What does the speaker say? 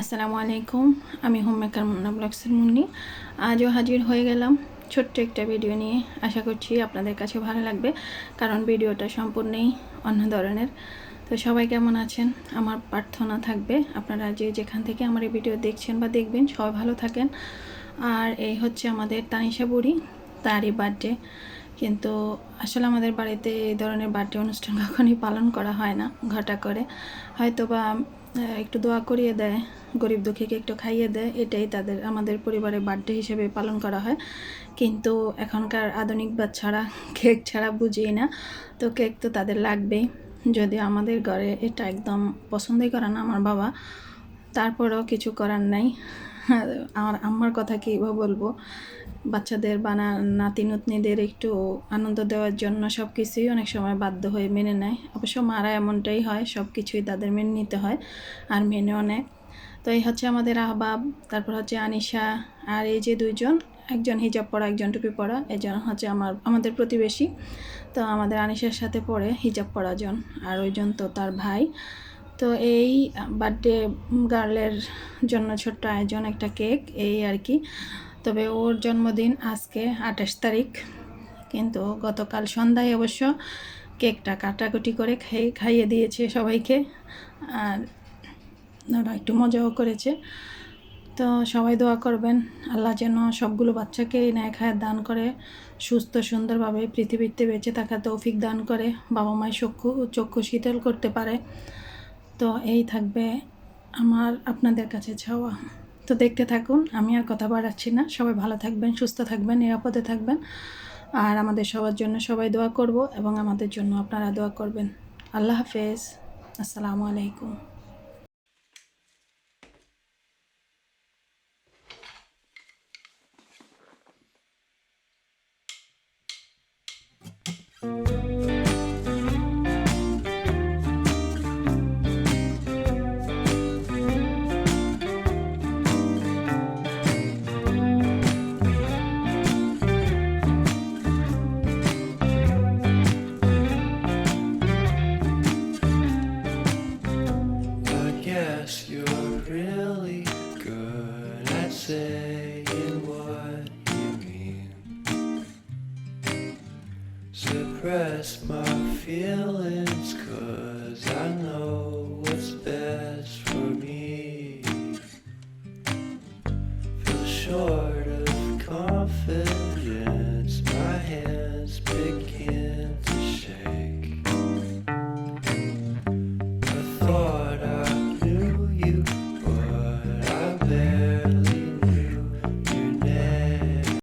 আসসালামু আলাইকুম, আমি হোম মেকার মুন্না ব্লগসের মুন্নি। আজও হাজির হয়ে গেলাম ছোট্ট একটা ভিডিও নিয়ে। আশা করছি আপনাদের কাছে ভালো লাগবে, কারণ ভিডিওটা সম্পূর্ণই অন্য ধরনের। তো সবাই কেমন আছেন? আমার প্রার্থনা থাকবে, আপনারা যে যেখান থেকে আমার এই ভিডিও দেখছেন বা দেখবেন, সবাই ভালো থাকেন। আর এই হচ্ছে আমাদের তানিশা বুড়ি, তারই বার্থডে। কিন্তু আসলে আমাদের বাড়িতে এই ধরনের বার্থডে অনুষ্ঠান কখনই পালন করা হয় না, ঘটা করে। হয়তো বা একটু দোয়া করিয়ে দেয় গরিব দুঃখীকে একটু খাইয়ে দেয়, এটাই তাদের, আমাদের পরিবারের বার্থডে হিসেবে পালন করা হয়। কিন্তু এখনকার আধুনিক বাচ্চারা কেক ছাড়া বুঝিয়ে না। তো কেক তো তাদের লাগবেই। যদিও আমাদের ঘরে এটা একদম পছন্দই করে না আমার বাবা। তারপরেও কিছু করার নাই। আমার কথা কী বলব? বাচ্চাদের বা নাতি নাতনিদের একটু আনন্দ দেওয়ার জন্য সব কিছুই অনেক সময় বাধ্য হয়ে মেনে নেয়। অবশ্য মারা এমনটাই হয় সব কিছুই তাদের মেনে নিতে হয়। আর মেনেও নেয়। তো এই হচ্ছে আমাদের আহবাব, তারপর হচ্ছে আনিশা আর এই যে দুইজন, একজন হিজাব পরা, একজন টুপি পরা, এজন হচ্ছে আমার, আমাদের প্রতিবেশী। তো আমাদের আনিশার সাথে পড়ে হিজাব পরা জন আর ওইজন তো তার ভাই। তো এই বার্থডে গার্লের জন্য ছোট্ট আয়োজন, একটা কেক, এই আর কি। তবে ওর জন্মদিন আজকে আঠাশ তারিখ, কিন্তু গতকাল সন্ধ্যায় অবশ্য কেকটা কাটাকুটি করে খাই, খাইয়ে দিয়েছে সবাইকে। আর ওরা একটু মজাও করেছে তো সবাই দোয়া করবেন, আল্লাহ যেন সবগুলো বাচ্চাকে ন্যায় খায় দান করে, সুস্থ, সুন্দরভাবে পৃথিবীতে বেঁচে থাকা তৌফিক দান করে, বাবা মায়ের চক্ষু চক্ষু শীতল করতে পারে। তো এই থাকবে আমার আপনাদের কাছে চাওয়া। তো দেখতে থাকুন, আমি আর কথা বাড়াচ্ছি না। সবাই ভালো থাকবেন, সুস্থ থাকবেন, নিরাপদে থাকবেন। আর আমাদের সবার জন্য সবাই দোয়া করব এবং আমাদের জন্য আপনারা দোয়া করবেন। আল্লাহ হাফেজ। আসসালামু আলাইকুম। saying what you mean. Suppress my feelings, cause I know what's best for me. Feel sure.